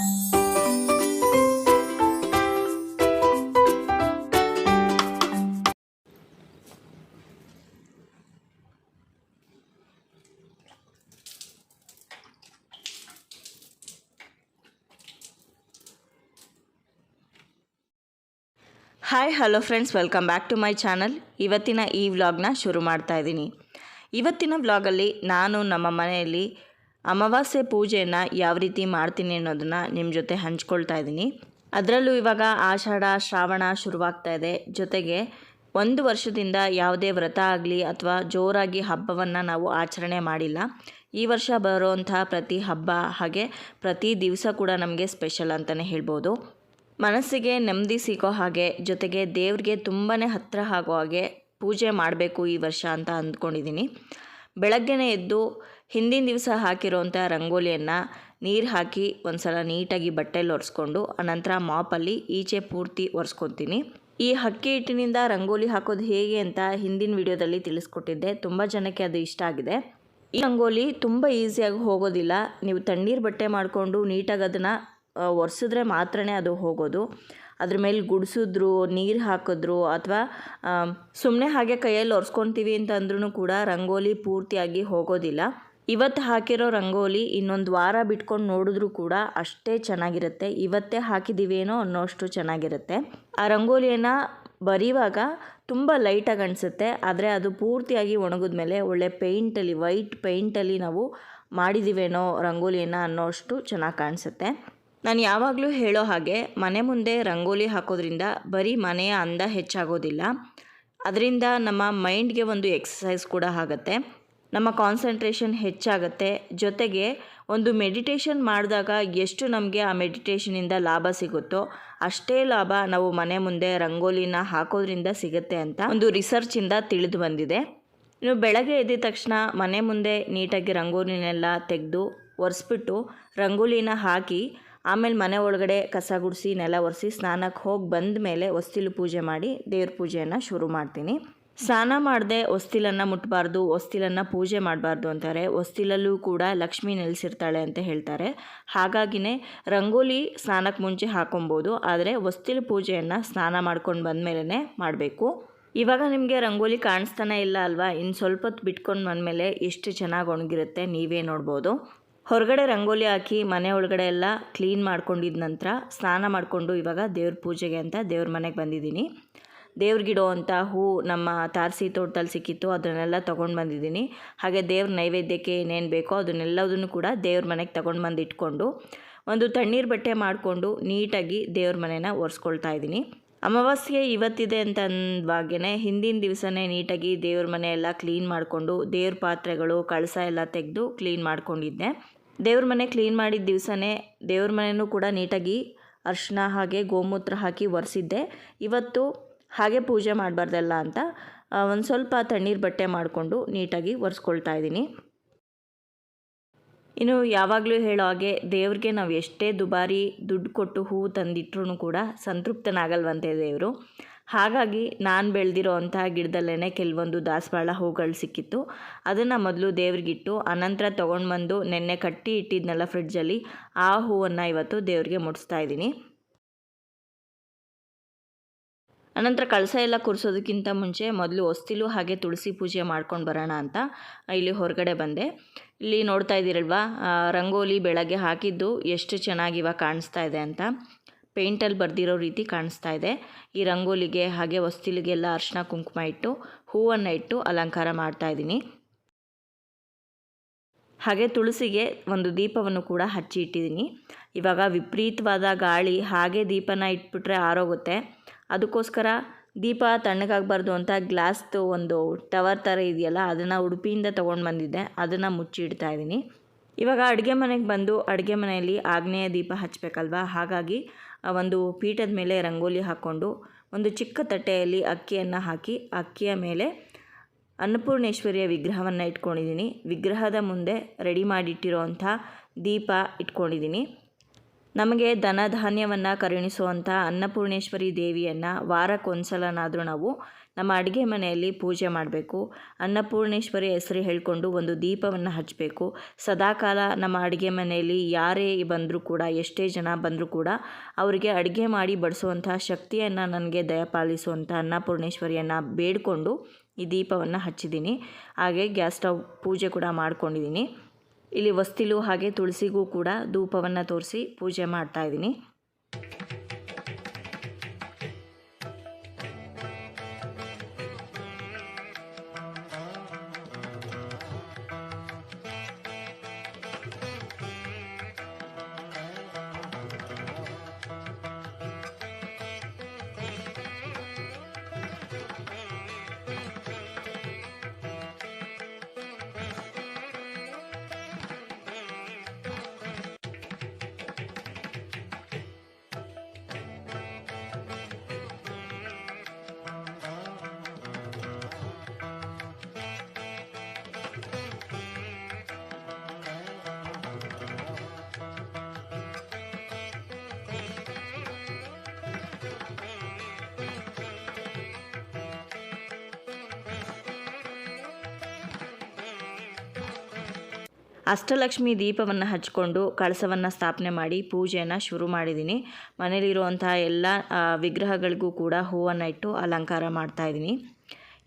Hi hello friends welcome back to my channel ಇವತ್ತಿನ ಈ ವ್ಲಾಗ್ನ ಶುರು ಮಾಡ್ತಾ ಇದ್ದೀನಿ. ಇವತ್ತಿನ ವ್ಲಾಗಲ್ಲಿ ನಾನು ನಮ್ಮ ಮನೆಯಲ್ಲಿ ಅಮಾವಾಸ್ಯೆ ಪೂಜೆಯನ್ನು ಯಾವ ರೀತಿ ಮಾಡ್ತೀನಿ ಅನ್ನೋದನ್ನು ನಿಮ್ಮ ಜೊತೆ ಹಂಚ್ಕೊಳ್ತಾ ಇದ್ದೀನಿ ಅದರಲ್ಲೂ ಇವಾಗ ಆಷಾಢ, ಶ್ರಾವಣ ಶುರುವಾಗ್ತಾ ಇದೆ. ಜೊತೆಗೆ ಒಂದು ವರ್ಷದಿಂದ ಯಾವುದೇ ವ್ರತ ಆಗಲಿ ಅಥವಾ ಜೋರಾಗಿ ಹಬ್ಬವನ್ನು ನಾವು ಆಚರಣೆ ಮಾಡಿಲ್ಲ. ಈ ವರ್ಷ ಬರೋವಂಥ ಪ್ರತಿ ಹಬ್ಬ ಹಾಗೆ ಪ್ರತಿ ದಿವಸ ಕೂಡ ನಮಗೆ ಸ್ಪೆಷಲ್ ಅಂತಲೇ ಹೇಳ್ಬೋದು. ಮನಸ್ಸಿಗೆ ನೆಮ್ಮದಿ ಸಿಗೋ ಹಾಗೆ ಜೊತೆಗೆ ದೇವ್ರಿಗೆ ತುಂಬಾ ಹತ್ತಿರ ಆಗೋ ಹಾಗೆ ಪೂಜೆ ಮಾಡಬೇಕು ಈ ವರ್ಷ ಅಂತ ಅಂದ್ಕೊಂಡಿದ್ದೀನಿ ಬೆಳಗ್ಗೆನೇ ಎದ್ದು ಹಿಂದಿನ ದಿವಸ ಹಾಕಿರೋಂಥ ರಂಗೋಲಿಯನ್ನು ನೀರು ಹಾಕಿ ಒಂದು ಸಲ ನೀಟಾಗಿ ಬಟ್ಟೆಯಲ್ಲಿ ಒರೆಸ್ಕೊಂಡು ಆನಂತರ ಮಾಪಲ್ಲಿ ಈಚೆ ಪೂರ್ತಿ ಒರೆಸ್ಕೊತೀನಿ. ಈ ಅಕ್ಕಿ ಹಿಟ್ಟಿನಿಂದ ರಂಗೋಲಿ ಹಾಕೋದು ಹೇಗೆ ಅಂತ ಹಿಂದಿನ ವಿಡಿಯೋದಲ್ಲಿ ತಿಳಿಸ್ಕೊಟ್ಟಿದ್ದೆ. ತುಂಬ ಜನಕ್ಕೆ ಅದು ಇಷ್ಟ ಆಗಿದೆ. ಈ ರಂಗೋಲಿ ತುಂಬ ಈಸಿಯಾಗಿ ಹೋಗೋದಿಲ್ಲ. ನೀವು ತಣ್ಣೀರು ಬಟ್ಟೆ ಮಾಡಿಕೊಂಡು ನೀಟಾಗಿ ಅದನ್ನು ಒರೆಸಿದ್ರೆ ಮಾತ್ರನೇ ಅದು ಹೋಗೋದು. ಅದ್ರ ಮೇಲೆ ಗುಡಿಸಿದ್ರು, ನೀರು ಹಾಕಿದ್ರು ಅಥವಾ ಸುಮ್ಮನೆ ಹಾಗೆ ಕೈಯಲ್ಲಿ ಒರೆಸ್ಕೊತೀವಿ ಅಂತಂದ್ರೂ ಕೂಡ ರಂಗೋಲಿ ಪೂರ್ತಿಯಾಗಿ ಹೋಗೋದಿಲ್ಲ. ಇವತ್ತು ಹಾಕಿರೋ ರಂಗೋಲಿ ಇನ್ನೊಂದು ವಾರ ಬಿಟ್ಕೊಂಡು ನೋಡಿದ್ರೂ ಕೂಡ ಅಷ್ಟೇ ಚೆನ್ನಾಗಿರುತ್ತೆ. ಇವತ್ತೇ ಹಾಕಿದ್ದೀವೇನೋ ಅನ್ನೋಷ್ಟು ಚೆನ್ನಾಗಿರುತ್ತೆ. ಆ ರಂಗೋಲಿಯನ್ನು ಬರೀವಾಗ ತುಂಬ ಲೈಟಾಗಿ ಅನಿಸುತ್ತೆ. ಆದರೆ ಅದು ಪೂರ್ತಿಯಾಗಿ ಒಣಗಿದ ಮೇಲೆ ಒಳ್ಳೆ ಪೇಂಟಲ್ಲಿ ವೈಟ್ ಪೇಂಟಲ್ಲಿ ನಾವು ಮಾಡಿದ್ದೀವೇನೋ ರಂಗೋಲಿಯನ್ನು ಅನ್ನೋಷ್ಟು ಚೆನ್ನಾಗಿ ಕಾಣಿಸುತ್ತೆ. ನಾನು ಯಾವಾಗಲೂ ಹೇಳೋ ಹಾಗೆ ಮನೆ ಮುಂದೆ ರಂಗೋಲಿ ಹಾಕೋದ್ರಿಂದ ಬರೀ ಮನೆಯ ಅಂದ ಹೆಚ್ಚಾಗೋದಿಲ್ಲ. ಅದರಿಂದ ನಮ್ಮ ಮೈಂಡ್ಗೆ ಒಂದು ಎಕ್ಸಸೈಸ್ ಕೂಡ ಆಗುತ್ತೆ. ನಮ್ಮ ಕಾನ್ಸಂಟ್ರೇಷನ್ ಹೆಚ್ಚಾಗುತ್ತೆ. ಜೊತೆಗೆ ಒಂದು ಮೆಡಿಟೇಷನ್ ಮಾಡಿದಾಗ ಎಷ್ಟು ನಮಗೆ ಆ ಮೆಡಿಟೇಷನಿಂದ ಲಾಭ ಸಿಗುತ್ತೋ ಅಷ್ಟೇ ಲಾಭ ನಾವು ಮನೆ ಮುಂದೆ ರಂಗೋಲಿನ ಹಾಕೋದ್ರಿಂದ ಸಿಗುತ್ತೆ ಅಂತ ಒಂದು ರಿಸರ್ಚಿಂದ ತಿಳಿದು ಬಂದಿದೆ. ಇನ್ನು ಬೆಳಗ್ಗೆ ಎದ್ದ ತಕ್ಷಣ ಮನೆ ಮುಂದೆ ನೀಟಾಗಿ ರಂಗೋಲಿನೆಲ್ಲ ತೆಗೆದು ಒರೆಸ್ಬಿಟ್ಟು ರಂಗೋಲಿನ ಹಾಕಿ ಆಮೇಲೆ ಮನೆ ಒಳಗಡೆ ಕಸ ಗುಡಿಸಿ ನೆಲ ಒರೆಸಿ ಸ್ನಾನಕ್ಕೆ ಹೋಗಿ ಬಂದ ಮೇಲೆ ಹೊಸ್ತಿಲು ಪೂಜೆ ಮಾಡಿ ದೇವ್ರ ಪೂಜೆಯನ್ನು ಶುರು ಮಾಡ್ತೀನಿ. ಸ್ನಾನ ಮಾಡದೆ ಹೊಸ್ತಿಲನ್ನು ಮುಟ್ಟಬಾರ್ದು ಹೊಸ್ತಿಲನ್ನು ಪೂಜೆ ಮಾಡಬಾರ್ದು ಅಂತಾರೆ. ಹೊಸ್ತಿಲಲ್ಲೂ ಕೂಡ ಲಕ್ಷ್ಮಿ ನೆಲೆಸಿರ್ತಾಳೆ ಅಂತ ಹೇಳ್ತಾರೆ. ಹಾಗಾಗಿನೇ ರಂಗೋಲಿ ಸ್ನಾನಕ್ಕೆ ಮುಂಚೆ ಹಾಕೊಬೋದು, ಆದರೆ ಹೊಸ್ತಿಲು ಪೂಜೆಯನ್ನು ಸ್ನಾನ ಮಾಡ್ಕೊಂಡು ಬಂದಮೇಲೇ ಮಾಡಬೇಕು. ಇವಾಗ ನಿಮಗೆ ರಂಗೋಲಿ ಕಾಣಿಸ್ತಾನೆ ಇಲ್ಲ ಅಲ್ವಾ? ಇನ್ನು ಸ್ವಲ್ಪ ಹೊತ್ತು ಬಿಟ್ಕೊಂಡು ಬಂದಮೇಲೆ ಎಷ್ಟು ಚೆನ್ನಾಗಿ ಒಣಗಿರುತ್ತೆ ನೀವೇ ನೋಡ್ಬೋದು. ಹೊರಗಡೆ ರಂಗೋಲಿ ಹಾಕಿ ಮನೆ ಒಳಗಡೆ ಎಲ್ಲ ಕ್ಲೀನ್ ಮಾಡ್ಕೊಂಡಿದ್ದ ನಂತರ ಸ್ನಾನ ಮಾಡಿಕೊಂಡು ಇವಾಗ ದೇವ್ರ ಪೂಜೆಗೆ ಅಂತ ದೇವ್ರ ಮನೆಗೆ ಬಂದಿದ್ದೀನಿ. ದೇವ್ರಿಗಿಡೋ ಅಂತ ಹೂ ನಮ್ಮ ತಾರಸಿ ತೋಟದಲ್ಲಿ ಸಿಕ್ಕಿತ್ತು, ಅದನ್ನೆಲ್ಲ ತೊಗೊಂಡು ಬಂದಿದ್ದೀನಿ. ಹಾಗೆ ದೇವ್ರ ನೈವೇದ್ಯಕ್ಕೆ ಏನೇನು ಬೇಕೋ ಅದನ್ನೆಲ್ಲದನ್ನು ಕೂಡ ದೇವ್ರ ಮನೆಗೆ ತೊಗೊಂಡು ಬಂದು ಇಟ್ಕೊಂಡು, ಒಂದು ತಣ್ಣೀರು ಬಟ್ಟೆ ಮಾಡಿಕೊಂಡು ನೀಟಾಗಿ ದೇವ್ರ ಮನೆನ ಒರೆಸ್ಕೊಳ್ತಾ ಇದ್ದೀನಿ. ಅಮಾವಾಸ್ಯೆ ಇವತ್ತಿದೆ ಅಂತ ಅಂದವಾಗೇ ಹಿಂದಿನ ದಿವಸನೇ ನೀಟಾಗಿ ದೇವ್ರ ಮನೆ ಎಲ್ಲ ಕ್ಲೀನ್ ಮಾಡಿಕೊಂಡು, ದೇವ್ರ ಪಾತ್ರೆಗಳು, ಕಳಸ ಎಲ್ಲ ತೆಗೆದು ಕ್ಲೀನ್ ಮಾಡ್ಕೊಂಡಿದ್ದೆ. ದೇವ್ರ ಮನೆ ಕ್ಲೀನ್ ಮಾಡಿದ ದಿವಸನೇ ದೇವ್ರ ಮನೆಯೂ ಕೂಡ ನೀಟಾಗಿ ಅರ್ಶಿನ ಹಾಗೆ ಗೋಮೂತ್ರ ಹಾಕಿ ಒರೆಸಿದ್ದೆ. ಇವತ್ತು ಹಾಗೆ ಪೂಜೆ ಮಾಡಬಾರ್ದಲ್ಲ ಅಂತ ಒಂದು ಸ್ವಲ್ಪ ತಣ್ಣೀರು ಬಟ್ಟೆ ಮಾಡಿಕೊಂಡು ನೀಟಾಗಿ ಒರೆಸ್ಕೊಳ್ತಾ ಇದ್ದೀನಿ. ಇನ್ನು ಯಾವಾಗಲೂ ಹೇಳೋ ಹಾಗೆ ದೇವ್ರಿಗೆ ನಾವು ಎಷ್ಟೇ ದುಬಾರಿ ದುಡ್ಡು ಕೊಟ್ಟು ಹೂವು ತಂದಿಟ್ರೂ ಕೂಡ ಸಂತೃಪ್ತನಾಗಲ್ವಂತೆ ದೇವರು. ಹಾಗಾಗಿ ನಾನು ಬೆಳೆದಿರೋ ಅಂತಹ ಗಿಡದಲ್ಲೇ ಕೆಲವೊಂದು ದಾಸವಾಳ ಹೂಗಳು ಸಿಕ್ಕಿತ್ತು. ಅದನ್ನು ಮೊದಲು ದೇವ್ರಿಗಿಟ್ಟು ಅನಂತರ ತೊಗೊಂಡು ಬಂದು ನೆನ್ನೆ ಕಟ್ಟಿ ಇಟ್ಟಿದ್ನಲ್ಲ ಫ್ರಿಡ್ಜಲ್ಲಿ ಆ ಹೂವನ್ನು ಇವತ್ತು ದೇವ್ರಿಗೆ ಮುಡಿಸ್ತಾ ಇದ್ದೀನಿ. ಅನಂತರ ಕಳಸ ಎಲ್ಲ ಕೂರಿಸೋದಕ್ಕಿಂತ ಮುಂಚೆ ಮೊದಲು ಹೊಸ್ತಿಲು ಹಾಗೆ ತುಳಸಿ ಪೂಜೆ ಮಾಡ್ಕೊಂಡು ಬರೋಣ ಅಂತ ಇಲ್ಲಿ ಹೊರಗಡೆ ಬಂದೆ. ಇಲ್ಲಿ ನೋಡ್ತಾ ಇದ್ದೀರಲ್ವಾ ರಂಗೋಲಿ ಬೆಳಗ್ಗೆ ಹಾಕಿದ್ದು ಎಷ್ಟು ಚೆನ್ನಾಗಿ ಇವಾಗ ಕಾಣಿಸ್ತಾ ಇದೆ ಅಂತ. ಪೇಂಟಲ್ಲಿ ಬರೆದಿರೋ ರೀತಿ ಕಾಣಿಸ್ತಾ ಇದೆ. ಈ ರಂಗೋಲಿಗೆ ಹಾಗೆ ಹೊಸ್ತಿಲಿಗೆಲ್ಲ ಅರ್ಶಿನ ಕುಂಕುಮ ಇಟ್ಟು, ಹೂವನ್ನು ಇಟ್ಟು ಅಲಂಕಾರ ಮಾಡ್ತಾ ಇದ್ದೀನಿ. ಹಾಗೆ ತುಳಸಿಗೆ ಒಂದು ದೀಪವನ್ನು ಕೂಡ ಹಚ್ಚಿ ಇಟ್ಟಿದ್ದೀನಿ. ಇವಾಗ ವಿಪರೀತವಾದ ಗಾಳಿ, ಹಾಗೆ ದೀಪನ ಇಟ್ಬಿಟ್ರೆ ಆರೋಗುತ್ತೆ ಅದಕ್ಕೋಸ್ಕರ ದೀಪ ತಣ್ಣಗಾಗಬಾರ್ದು ಅಂತ ಗ್ಲಾಸ್ದು ಒಂದು ಟವರ್ ಥರ ಇದೆಯಲ್ಲ, ಅದನ್ನು ಉಡುಪಿಯಿಂದ ತೊಗೊಂಡು ಬಂದಿದ್ದೆ. ಅದನ್ನು ಮುಚ್ಚಿ ಇಡ್ತಾ ಇದ್ದೀನಿ ಇವಾಗ ಅಡುಗೆ ಮನೆಗೆ ಬಂದು ಅಡುಗೆ ಮನೆಯಲ್ಲಿ ಆಗ್ನೇಯ ದೀಪ ಹಚ್ಚಬೇಕಲ್ವಾ ಹಾಗಾಗಿ ಒಂದು ಪೀಠದ ಮೇಲೆ ರಂಗೋಲಿ ಹಾಕ್ಕೊಂಡು ಒಂದು ಚಿಕ್ಕ ತಟ್ಟೆಯಲ್ಲಿ ಅಕ್ಕಿಯನ್ನು ಹಾಕಿ, ಅಕ್ಕಿಯ ಮೇಲೆ ಅನ್ನಪೂರ್ಣೇಶ್ವರಿಯ ವಿಗ್ರಹವನ್ನು ಇಟ್ಕೊಂಡಿದ್ದೀನಿ ವಿಗ್ರಹದ ಮುಂದೆ ರೆಡಿ ಮಾಡಿಟ್ಟಿರೋವಂಥ ದೀಪ ಇಟ್ಕೊಂಡಿದ್ದೀನಿ ನಮಗೆ ಧನ ಧಾನ್ಯವನ್ನು ಕರುಣಿಸುವಂಥ ಅನ್ನಪೂರ್ಣೇಶ್ವರಿ ದೇವಿಯನ್ನು ವಾರಕ್ಕೊಂದ್ಸಲನಾದರೂ ನಾವು ನಮ್ಮ ಅಡುಗೆ ಮನೆಯಲ್ಲಿ ಪೂಜೆ ಮಾಡಬೇಕು. ಅನ್ನಪೂರ್ಣೇಶ್ವರಿ ಹೆಸರು ಹೇಳಿಕೊಂಡು ಒಂದು ದೀಪವನ್ನು ಹಚ್ಚಬೇಕು ಸದಾಕಾಲ ನಮ್ಮ ಅಡುಗೆ ಮನೆಯಲ್ಲಿ ಯಾರೇ ಬಂದರೂ ಕೂಡ, ಎಷ್ಟೇ ಜನ ಬಂದರೂ ಕೂಡ ಅವರಿಗೆ ಅಡುಗೆ ಮಾಡಿ ಬಡಿಸುವಂಥ ಶಕ್ತಿಯನ್ನು ನನಗೆ ದಯಪಾಲಿಸುವಂಥ ಅನ್ನಪೂರ್ಣೇಶ್ವರಿಯನ್ನು ಬೇಡಿಕೊಂಡು ಈ ದೀಪವನ್ನು ಹಚ್ಚಿದ್ದೀನಿ. ಹಾಗೆ ಗ್ಯಾಸ್ ಸ್ಟವ್ ಪೂಜೆ ಕೂಡ ಮಾಡ್ಕೊಂಡಿದ್ದೀನಿ. ಇಲ್ಲಿ ವಸ್ತಿಲು ಹಾಗೆ ತುಳಸಿಗೂ ಕೂಡ ಧೂಪವನ್ನು ತೋರಿಸಿ ಪೂಜೆ ಮಾಡ್ತಾ ಇದ್ದೀನಿ. ಅಷ್ಟಲಕ್ಷ್ಮಿ ದೀಪವನ್ನು ಹಚ್ಕೊಂಡು ಕಳಸವನ್ನು ಸ್ಥಾಪನೆ ಮಾಡಿ ಪೂಜೆಯನ್ನು ಶುರು ಮಾಡಿದ್ದೀನಿ. ಮನೇಲಿರುವಂತಹ ಎಲ್ಲ ವಿಗ್ರಹಗಳಿಗೂ ಕೂಡ ಹೂವನ್ನು ಇಟ್ಟು ಅಲಂಕಾರ ಮಾಡ್ತಾ ಇದ್ದೀನಿ.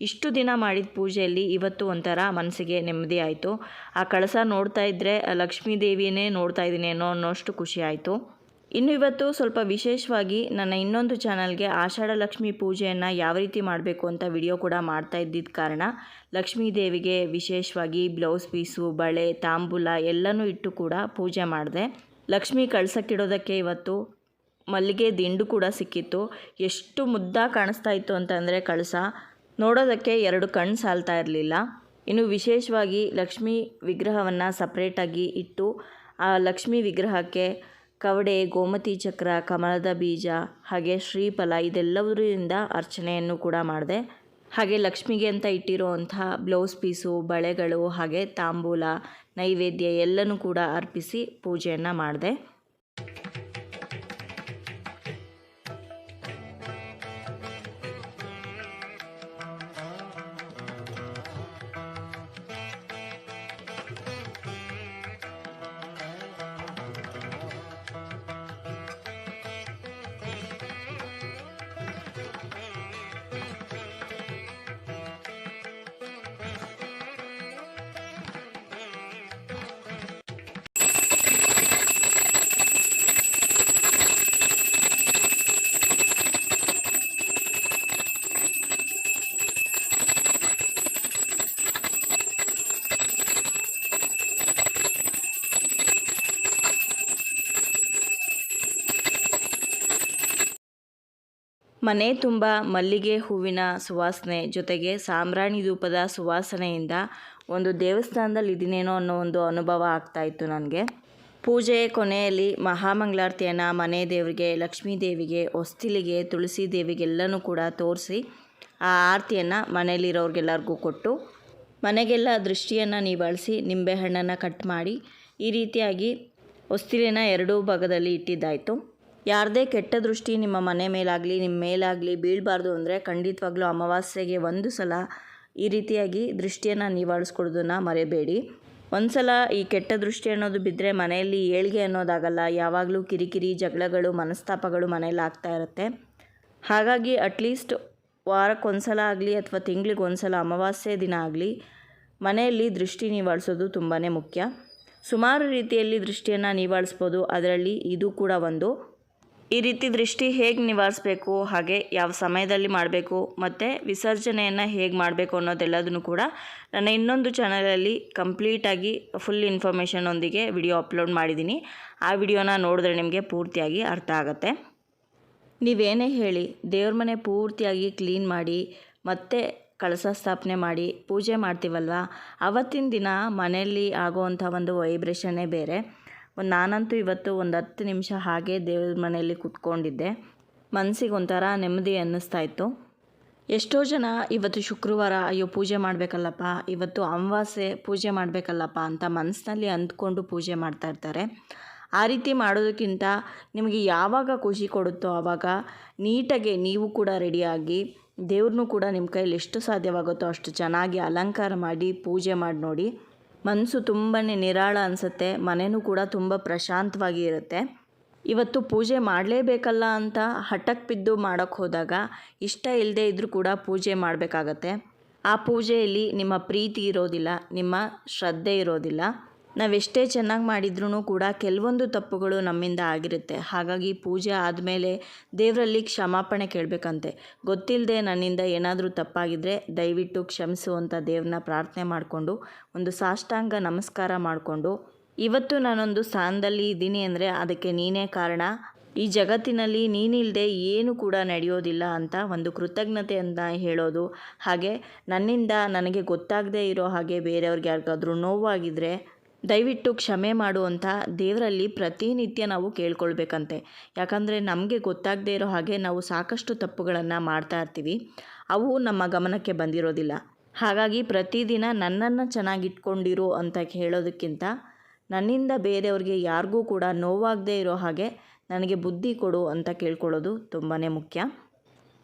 ಇಷ್ಟು ದಿನ ಮಾಡಿದ ಪೂಜೆಯಲ್ಲಿ ಇವತ್ತು ಒಂಥರ ಮನಸ್ಸಿಗೆ ನೆಮ್ಮದಿ ಆಯಿತು. ಆ ಕಳಸ ನೋಡ್ತಾ ಇದ್ದರೆ ಲಕ್ಷ್ಮೀ ದೇವಿಯೇ ನೋಡ್ತಾ ಇದ್ದೀನಿ ಅನ್ನೋ ಅನ್ನೋಷ್ಟು ಖುಷಿ ಆಯಿತು. ಇನ್ನು ಇವತ್ತು ಸ್ವಲ್ಪ ವಿಶೇಷವಾಗಿ ನನ್ನ ಇನ್ನೊಂದು ಚಾನಲ್ಗೆ ಆಷಾಢ ಲಕ್ಷ್ಮಿ ಪೂಜೆಯನ್ನು ಯಾವ ರೀತಿ ಮಾಡಬೇಕು ಅಂತ ವಿಡಿಯೋ ಕೂಡ ಮಾಡ್ತಾ ಇದ್ದಿದ್ದ ಕಾರಣ ಲಕ್ಷ್ಮೀ ದೇವಿಗೆ ವಿಶೇಷವಾಗಿ ಬ್ಲೌಸ್ ಪೀಸು, ಬಳೆ, ತಾಂಬೂಲ ಎಲ್ಲನೂ ಇಟ್ಟು ಕೂಡ ಪೂಜೆ ಮಾಡಿದೆ. ಲಕ್ಷ್ಮಿ ಕಳ್ಸಕ್ಕಿಡೋದಕ್ಕೆ ಇವತ್ತು ಮಲ್ಲಿಗೆ ದಿಂಡು ಕೂಡ ಸಿಕ್ಕಿತ್ತು. ಎಷ್ಟು ಮುದ್ದಾಗಿ ಕಾಣಿಸ್ತಾ ಇತ್ತು ಅಂತಂದರೆ ಕಳಸ, ನೋಡೋದಕ್ಕೆ ಎರಡು ಕಣ್ಣು ಸಾಲ್ತಾ ಇರಲಿಲ್ಲ. ಇನ್ನು ವಿಶೇಷವಾಗಿ ಲಕ್ಷ್ಮಿ ವಿಗ್ರಹವನ್ನು ಸಪ್ರೇಟಾಗಿ ಇಟ್ಟು ಆ ಲಕ್ಷ್ಮಿ ವಿಗ್ರಹಕ್ಕೆ ಕವಡೆ, ಗೋಮತಿ ಚಕ್ರ, ಕಮಲದ ಬೀಜ ಹಾಗೆ ಶ್ರೀಫಲ ಇದೆಲ್ಲದರಿಂದ ಅರ್ಚನೆಯನ್ನು ಕೂಡ ಮಾಡಿದೆ. ಹಾಗೆ ಲಕ್ಷ್ಮಿಗೆ ಅಂತ ಇಟ್ಟಿರುವಂಥ ಬ್ಲೌಸ್ ಪೀಸು, ಬಳೆಗಳು ಹಾಗೆ ತಾಂಬೂಲ, ನೈವೇದ್ಯ ಎಲ್ಲನೂ ಕೂಡ ಅರ್ಪಿಸಿ ಪೂಜೆಯನ್ನು ಮಾಡಿದೆ. ಮನೆ ತುಂಬ ಮಲ್ಲಿಗೆ ಹೂವಿನ ಸುವಾಸನೆ ಜೊತೆಗೆ ಸಾಂಬ್ರಾಣಿ ಧೂಪದ ಸುವಾಸನೆಯಿಂದ ಒಂದು ದೇವಸ್ಥಾನದಲ್ಲಿ ಇದ್ದೀನೇನೋ ಅನ್ನೋ ಒಂದು ಅನುಭವ ಆಗ್ತಾಯಿತ್ತು ನನಗೆ. ಪೂಜೆ ಕೊನೆಯಲ್ಲಿ ಮಹಾಮಂಗಳಾರತಿಯನ್ನು ಮನೆ ದೇವರಿಗೆ, ಲಕ್ಷ್ಮೀ ದೇವಿಗೆ, ಹೊಸ್ತಿಲಿಗೆ, ತುಳಸಿ ದೇವಿಗೆಲ್ಲನೂ ಕೂಡ ತೋರಿಸಿ ಆ ಆರತಿಯನ್ನು ಮನೆಯಲ್ಲಿರೋರಿಗೆಲ್ಲರಿಗೂ ಕೊಟ್ಟು ಮನೆಗೆಲ್ಲ ದೃಷ್ಟಿಯನ್ನು ನಿಭಾಯಿಸಿ ನಿಂಬೆಹಣ್ಣನ್ನು ಕಟ್ ಮಾಡಿ ಈ ರೀತಿಯಾಗಿ ಹೊಸ್ತಿಲಿನ ಎರಡೂ ಭಾಗದಲ್ಲಿ ಇಟ್ಟಿದ್ದಾಯಿತು. ಯಾರದೇ ಕೆಟ್ಟ ದೃಷ್ಟಿ ನಿಮ್ಮ ಮನೆ ಮೇಲಾಗಲಿ ನಿಮ್ಮ ಮೇಲಾಗಲಿ ಬೀಳಬಾರ್ದು ಅಂದರೆ ಖಂಡಿತವಾಗ್ಲೂ ಅಮಾವಾಸ್ಯೆಗೆ ಒಂದು ಸಲ ಈ ರೀತಿಯಾಗಿ ದೃಷ್ಟಿಯನ್ನು ನಿವಾರಿಸ್ಕೊಡೋದನ್ನು ಮರೆಯಬೇಡಿ. ಒಂದು ಸಲ ಈ ಕೆಟ್ಟ ದೃಷ್ಟಿ ಅನ್ನೋದು ಬಿದ್ದರೆ ಮನೆಯಲ್ಲಿ ಏಳಿಗೆ ಅನ್ನೋದಾಗಲ್ಲ, ಯಾವಾಗಲೂ ಕಿರಿಕಿರಿ, ಜಗಳಗಳು, ಮನಸ್ತಾಪಗಳು ಮನೇಲಿ ಆಗ್ತಾ ಇರುತ್ತೆ. ಹಾಗಾಗಿ ಅಟ್ಲೀಸ್ಟ್ ವಾರಕ್ಕೊಂದ್ಸಲ ಆಗಲಿ ಅಥವಾ ಸಲ ಅಮಾವಾಸ್ಯೆ ದಿನ ಆಗಲಿ ಮನೆಯಲ್ಲಿ ದೃಷ್ಟಿ ನಿವಾರಿಸೋದು ತುಂಬಾ ಮುಖ್ಯ. ಸುಮಾರು ರೀತಿಯಲ್ಲಿ ದೃಷ್ಟಿಯನ್ನು ನಿವಾರಿಸ್ಬೋದು ಅದರಲ್ಲಿ ಇದು ಕೂಡ ಒಂದು. ಈ ರೀತಿ ದೃಷ್ಟಿ ಹೇಗೆ ನಿವಾರಿಸಬೇಕು, ಹಾಗೆ ಯಾವ ಸಮಯದಲ್ಲಿ ಮಾಡಬೇಕು, ಮತ್ತು ವಿಸರ್ಜನೆಯನ್ನು ಹೇಗೆ ಮಾಡಬೇಕು ಅನ್ನೋದೆಲ್ಲದನ್ನು ಕೂಡ ನನ್ನ ಇನ್ನೊಂದು ಚಾನಲಲ್ಲಿ ಕಂಪ್ಲೀಟಾಗಿ ಫುಲ್ ಇನ್ಫಾರ್ಮೇಷನೊಂದಿಗೆ ವಿಡಿಯೋ ಅಪ್ಲೋಡ್ ಮಾಡಿದ್ದೀನಿ. ಆ ವಿಡಿಯೋನ ನೋಡಿದ್ರೆ ನಿಮಗೆ ಪೂರ್ತಿಯಾಗಿ ಅರ್ಥ ಆಗುತ್ತೆ. ನೀವೇನೇ ಹೇಳಿ, ದೇವ್ರ ಮನೆ ಪೂರ್ತಿಯಾಗಿ ಕ್ಲೀನ್ ಮಾಡಿ, ಮತ್ತೆ ಕಳಸ ಸ್ಥಾಪನೆ ಮಾಡಿ, ಪೂಜೆ ಮಾಡ್ತೀವಲ್ವ? ಅವತ್ತಿನ ದಿನ ಮನೆಯಲ್ಲಿ ಆಗೋವಂಥ ಒಂದು ವೈಬ್ರೇಷನ್ನೇ ಬೇರೆ. ಒಂದು ನಾನಂತೂ ಇವತ್ತು ಒಂದು ಹತ್ತು ನಿಮಿಷ ಹಾಗೆ ದೇವ್ರ ಮನೆಯಲ್ಲಿ ಕುತ್ಕೊಂಡಿದ್ದೆ. ಮನಸ್ಸಿಗೆ ಒಂಥರ ನೆಮ್ಮದಿ ಅನ್ನಿಸ್ತಾ ಇತ್ತು. ಎಷ್ಟೋ ಜನ ಇವತ್ತು ಶುಕ್ರವಾರ, ಅಯ್ಯೋ, ಪೂಜೆ ಮಾಡಬೇಕಲ್ಲಪ್ಪ, ಇವತ್ತು ಅಮಾವಾಸ್ಯೆ, ಪೂಜೆ ಮಾಡಬೇಕಲ್ಲಪ್ಪ ಅಂತ ಮನಸ್ಸಿನಲ್ಲಿ ಅಂದ್ಕೊಂಡು ಪೂಜೆ ಮಾಡ್ತಾ ಇರ್ತಾರೆ. ಆ ರೀತಿ ಮಾಡೋದಕ್ಕಿಂತ ನಿಮಗೆ ಯಾವಾಗ ಖುಷಿ ಕೊಡುತ್ತೋ ಆವಾಗ ನೀಟಾಗಿ ನೀವು ಕೂಡ ರೆಡಿಯಾಗಿ ದೇವ್ರನ್ನೂ ಕೂಡ ನಿಮ್ಮ ಕೈಯಲ್ಲಿ ಎಷ್ಟು ಸಾಧ್ಯವಾಗುತ್ತೋ ಅಷ್ಟು ಚೆನ್ನಾಗಿ ಅಲಂಕಾರ ಮಾಡಿ ಪೂಜೆ ಮಾಡಿ ನೋಡಿ. ಮನಸ್ಸು ತುಂಬಾ ನಿರಾಳ ಅನಿಸುತ್ತೆ ಮನೆಯೂ ಕೂಡ ತುಂಬ ಪ್ರಶಾಂತವಾಗಿ ಇರುತ್ತೆ. ಇವತ್ತು ಪೂಜೆ ಮಾಡಲೇಬೇಕಲ್ಲ ಅಂತ ಹಠಕ್ಕೆ ಬಿದ್ದು ಮಾಡೋಕ್ಕೆ ಹೋದಾಗ ಇಷ್ಟ ಇಲ್ಲದೆ ಇದ್ದರೂ ಕೂಡ ಪೂಜೆ ಮಾಡಬೇಕಾಗತ್ತೆ. ಆ ಪೂಜೆಯಲ್ಲಿ ನಿಮ್ಮ ಪ್ರೀತಿ ಇರೋದಿಲ್ಲ, ನಿಮ್ಮ ಶ್ರದ್ಧೆ ಇರೋದಿಲ್ಲ. ನಾವೆಷ್ಟೇ ಚೆನ್ನಾಗಿ ಮಾಡಿದ್ರೂ ಕೂಡ ಕೆಲವೊಂದು ತಪ್ಪುಗಳು ನಮ್ಮಿಂದ ಆಗಿರುತ್ತೆ. ಹಾಗಾಗಿ ಪೂಜೆ ಆದಮೇಲೆ ದೇವರಲ್ಲಿ ಕ್ಷಮಾಪಣೆ ಕೇಳಬೇಕಂತೆ. ಗೊತ್ತಿಲ್ಲದೆ ನನ್ನಿಂದ ಏನಾದರೂ ತಪ್ಪಾಗಿದ್ದರೆ ದಯವಿಟ್ಟು ಕ್ಷಮಿಸು ಅಂತ ದೇವ್ರನ್ನ ಪ್ರಾರ್ಥನೆ ಮಾಡಿಕೊಂಡು, ಒಂದು ಸಾಷ್ಟಾಂಗ ನಮಸ್ಕಾರ ಮಾಡಿಕೊಂಡು, ಇವತ್ತು ನಾನೊಂದು ಸ್ಥಾನದಲ್ಲಿ ಇದ್ದೀನಿ ಅಂದರೆ ಅದಕ್ಕೆ ನೀನೇ ಕಾರಣ. ಈ ಜಗತ್ತಿನಲ್ಲಿ ನೀನಿಲ್ಲದೆ ಏನು ಕೂಡ ನಡೆಯೋದಿಲ್ಲ ಅಂತ ಒಂದು ಕೃತಜ್ಞತೆ ಅಂತ ಹೇಳೋದು. ಹಾಗೆ ನನ್ನಿಂದ ನನಗೆ ಗೊತ್ತಾಗದೇ ಇರೋ ಹಾಗೆ ಬೇರೆಯವ್ರಿಗೆ ಯಾರಿಗಾದ್ರೂ ನೋವಾಗಿದ್ದರೆ ದಯವಿಟ್ಟು ಕ್ಷಮೆ ಮಾಡುವಂಥ ದೇವರಲ್ಲಿ ಪ್ರತಿನಿತ್ಯ ನಾವು ಕೇಳ್ಕೊಳ್ಬೇಕಂತೆ. ಯಾಕಂದರೆ ನಮಗೆ ಗೊತ್ತಾಗದೇ ಇರೋ ಹಾಗೆ ನಾವು ಸಾಕಷ್ಟು ತಪ್ಪುಗಳನ್ನು ಮಾಡ್ತಾ ಇರ್ತೀವಿ. ಅವು ನಮ್ಮ ಗಮನಕ್ಕೆ ಬಂದಿರೋದಿಲ್ಲ. ಹಾಗಾಗಿ ಪ್ರತಿದಿನ ನನ್ನನ್ನು ಚೆನ್ನಾಗಿಟ್ಕೊಂಡಿರು ಅಂತ ಹೇಳೋದಕ್ಕಿಂತ ನನ್ನಿಂದ ಬೇರೆಯವ್ರಿಗೆ ಯಾರಿಗೂ ಕೂಡ ನೋವಾಗದೇ ಇರೋ ಹಾಗೆ ನನಗೆ ಬುದ್ಧಿ ಕೊಡು ಅಂತ ಕೇಳ್ಕೊಳ್ಳೋದು ತುಂಬಾ ಮುಖ್ಯ.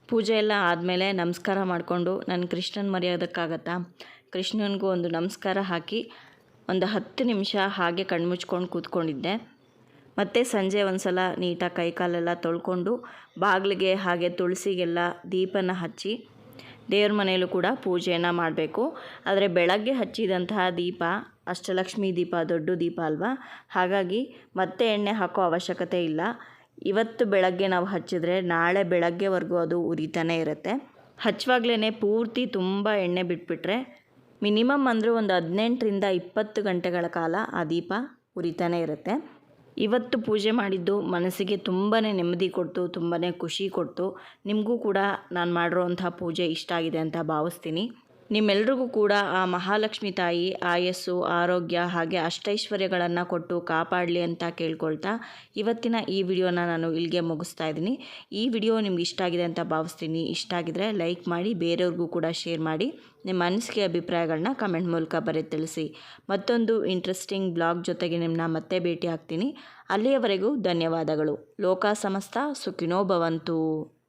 ಪೂಜೆ ಎಲ್ಲ ಆದಮೇಲೆ ನಮಸ್ಕಾರ ಮಾಡಿಕೊಂಡು ನಾನು ಕೃಷ್ಣನ ಮರೆಯೋದಕ್ಕಾಗತ್ತಾ? ಕೃಷ್ಣನಿಗೂ ಒಂದು ನಮಸ್ಕಾರ ಹಾಕಿ ಒಂದು ಹತ್ತು ನಿಮಿಷ ಹಾಗೆ ಕಣ್ಮುಚ್ಕೊಂಡು ಕೂತ್ಕೊಂಡಿದ್ದೆ. ಮತ್ತು ಸಂಜೆ ಒಂದು ಸಲ ನೀಟಾಗಿ ಕೈಕಾಲೆಲ್ಲ ತೊಳ್ಕೊಂಡು ಬಾಗಿಲಿಗೆ ಹಾಗೆ ತುಳಸಿಗೆಲ್ಲ ದೀಪನ ಹಚ್ಚಿ ದೇವ್ರ ಮನೆಯಲ್ಲೂ ಕೂಡ ಪೂಜೆಯನ್ನು ಮಾಡಬೇಕು. ಆದರೆ ಬೆಳಗ್ಗೆ ಹಚ್ಚಿದಂತಹ ದೀಪ, ಅಷ್ಟಲಕ್ಷ್ಮಿ ದೀಪ, ದೊಡ್ಡ ದೀಪ ಅಲ್ವಾ? ಹಾಗಾಗಿ ಮತ್ತೆ ಎಣ್ಣೆ ಹಾಕೋ ಅವಶ್ಯಕತೆ ಇಲ್ಲ. ಇವತ್ತು ಬೆಳಗ್ಗೆ ನಾವು ಹಚ್ಚಿದ್ರೆ ನಾಳೆ ಬೆಳಗ್ಗೆವರೆಗೂ ಅದು ಉರಿತಾನೆ ಇರುತ್ತೆ. ಹಚ್ಚುವಾಗ್ಲೇ ಪೂರ್ತಿ ತುಂಬ ಎಣ್ಣೆ ಬಿಟ್ಬಿಟ್ರೆ ಮಿನಿಮಮ್ ಅಂದರೂ ಒಂದು ಹದಿನೆಂಟರಿಂದ ಇಪ್ಪತ್ತು ಗಂಟೆಗಳ ಕಾಲ ಆ ದೀಪ ಉರಿತಾನೆ ಇರುತ್ತೆ. ಇವತ್ತು ಪೂಜೆ ಮಾಡಿದ್ದು ಮನಸ್ಸಿಗೆ ತುಂಬಾ ನೆಮ್ಮದಿ ಕೊಡ್ತು ತುಂಬಾ ಖುಷಿ ಕೊಡ್ತು. ನಿಮಗೂ ಕೂಡ ನಾನು ಮಾಡಿರೋವಂಥ ಪೂಜೆ ಇಷ್ಟ ಆಗಿದೆ ಅಂತ ಭಾವಿಸ್ತೀನಿ. ನಿಮ್ಮೆಲ್ರಿಗೂ ಕೂಡ ಆ ಮಹಾಲಕ್ಷ್ಮಿ ತಾಯಿ ಆಯಸ್ಸು, ಆರೋಗ್ಯ ಹಾಗೆ ಅಷ್ಟೈಶ್ವರ್ಯಗಳನ್ನು ಕೊಟ್ಟು ಕಾಪಾಡಲಿ ಅಂತ ಕೇಳ್ಕೊಳ್ತಾ ಇವತ್ತಿನ ಈ ವಿಡಿಯೋನ ನಾನು ಇಲ್ಲಿಗೆ ಮುಗಿಸ್ತಾ ಇದ್ದೀನಿ. ಈ ವಿಡಿಯೋ ನಿಮ್ಗೆ ಇಷ್ಟ ಆಗಿದೆ ಅಂತ ಭಾವಿಸ್ತೀನಿ. ಇಷ್ಟ ಆಗಿದ್ರೆ ಲೈಕ್ ಮಾಡಿ, ಬೇರೆಯವ್ರಿಗೂ ಕೂಡ ಶೇರ್ ಮಾಡಿ. ನಿಮ್ಮ ಅನಿಸಿಕೆ ಅಭಿಪ್ರಾಯಗಳನ್ನ ಕಮೆಂಟ್ ಮೂಲಕ ಬರೀ ತಿಳಿಸಿ. ಮತ್ತೊಂದು ಇಂಟ್ರೆಸ್ಟಿಂಗ್ ಬ್ಲಾಗ್ ಜೊತೆಗೆ ನಿಮ್ಮನ್ನ ಮತ್ತೆ ಭೇಟಿ ಆಗ್ತೀನಿ. ಅಲ್ಲಿಯವರೆಗೂ ಧನ್ಯವಾದಗಳು. ಲೋಕ ಸಮಸ್ತ, ಸುಖಿನೋ ಭವಂತು.